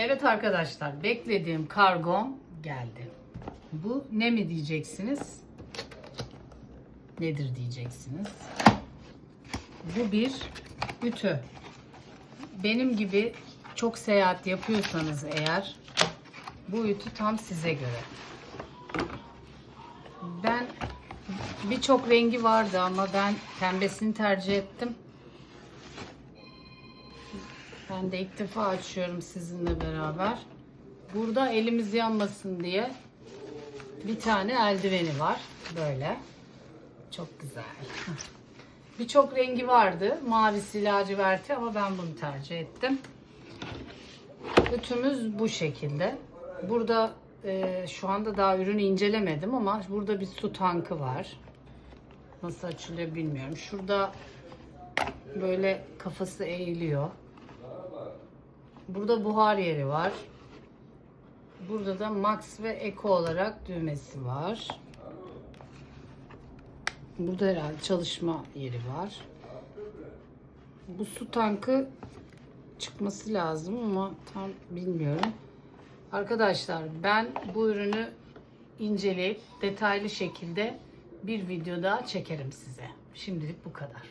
Evet arkadaşlar beklediğim kargom geldi. Bu ne mi diyeceksiniz? Nedir diyeceksiniz? Bu bir ütü. Benim gibi çok seyahat yapıyorsanız eğer bu ütü tam size göre. Ben birçok rengi vardı ama ben pembesini tercih ettim. Ben de ilk defa açıyorum sizinle beraber. Burada elimiz yanmasın diye bir tane eldiveni var. Böyle. Çok güzel. Birçok rengi vardı. Mavisi, laciverti ama ben bunu tercih ettim. Ütümüz bu şekilde. Burada e, şu anda daha ürünü incelemedim ama burada bir su tankı var. Nasıl açılıyor bilmiyorum. Şurada böyle kafası eğiliyor. Burada buhar yeri var. Burada da Max ve Eco olarak düğmesi var. Burada herhalde çalışma yeri var. Bu su tankı çıkması lazım ama tam bilmiyorum. Arkadaşlar ben bu ürünü inceleyip detaylı şekilde bir video daha çekerim size. Şimdilik bu kadar.